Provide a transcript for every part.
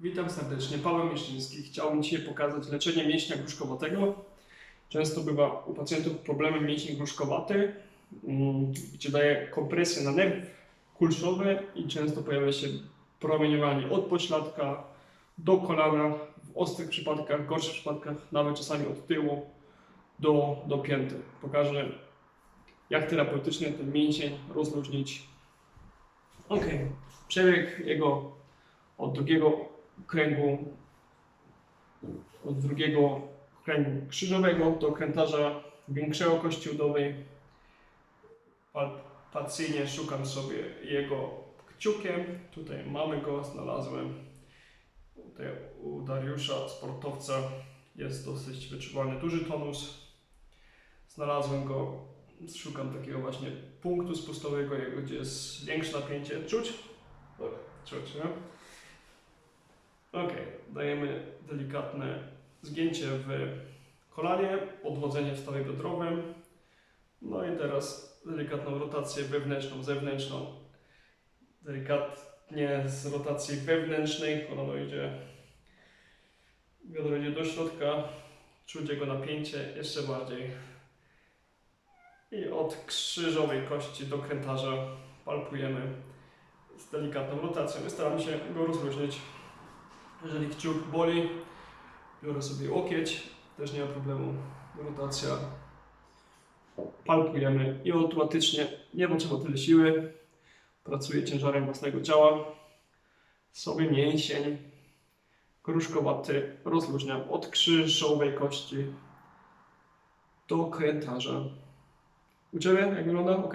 Witam serdecznie, Paweł Mieszczyński. Chciałbym dzisiaj pokazać leczenie mięśnia gruszkowatego. Często bywa u pacjentów problemem mięśni gruszkowaty, mm, gdzie daje kompresję na nerw kulszowy i często pojawia się promieniowanie od pośladka do kolana, w ostrych przypadkach, gorszych przypadkach, nawet czasami od tyłu do, do pięty. Pokażę, jak terapeutycznie ten mięsień rozluźnić. Ok, przebieg jego od drugiego kręgu, od drugiego kręgu krzyżowego do krętarza większego kości udowej. Palpacyjnie szukam sobie jego kciukiem. Tutaj mamy go, znalazłem. Tutaj u Dariusza, sportowca, jest dosyć wyczuwalny duży tonus. Znalazłem go, szukam takiego właśnie punktu spustowego, gdzie jest większe napięcie. Czuć? Tak. Czuć, nie? Ok, dajemy delikatne zgięcie w kolanie, odwodzenie w stawie biodrowym. No i teraz delikatną rotację wewnętrzną, zewnętrzną. Delikatnie z rotacji wewnętrznej kolano idzie, biodro idzie do środka, czuć jego napięcie jeszcze bardziej. I od krzyżowej kości do krętarza palpujemy z delikatną rotacją i staramy się go rozluźnić. Jeżeli kciuk boli, biorę sobie łokieć, też nie ma problemu. Rotacja. Palpujemy i automatycznie nie potrzeba tyle siły. Pracuję ciężarem własnego ciała. Sobie mięsień gruszkowaty rozluźniam od krzyżowej kości do krętarza. U Ciebie jak wygląda? Ok?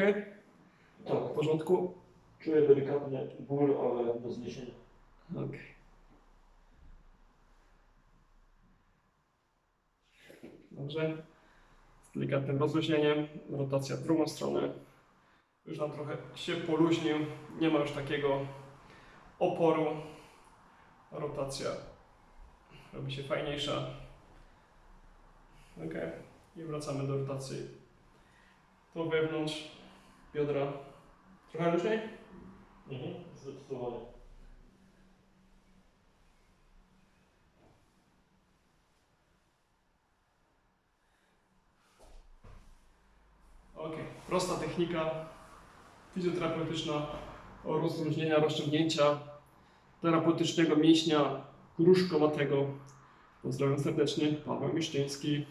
Tak, W porządku? czuję delikatnie ból, ale do zniesienia. Ok. Dobrze. Z delikatnym rozluźnieniem. Rotacja w drugą stronę. Już nam trochę się poluźnił. Nie ma już takiego oporu. Rotacja robi się fajniejsza. Ok. I wracamy do rotacji. Tu wewnątrz biodra. Trochę luźniej? Mhm, zdecydowanie. Ok, prosta technika fizjoterapeutyczna rozluźnienia, rozciągnięcia terapeutycznego mięśnia gruszkowatego. Pozdrawiam serdecznie, Paweł Mieszczyński.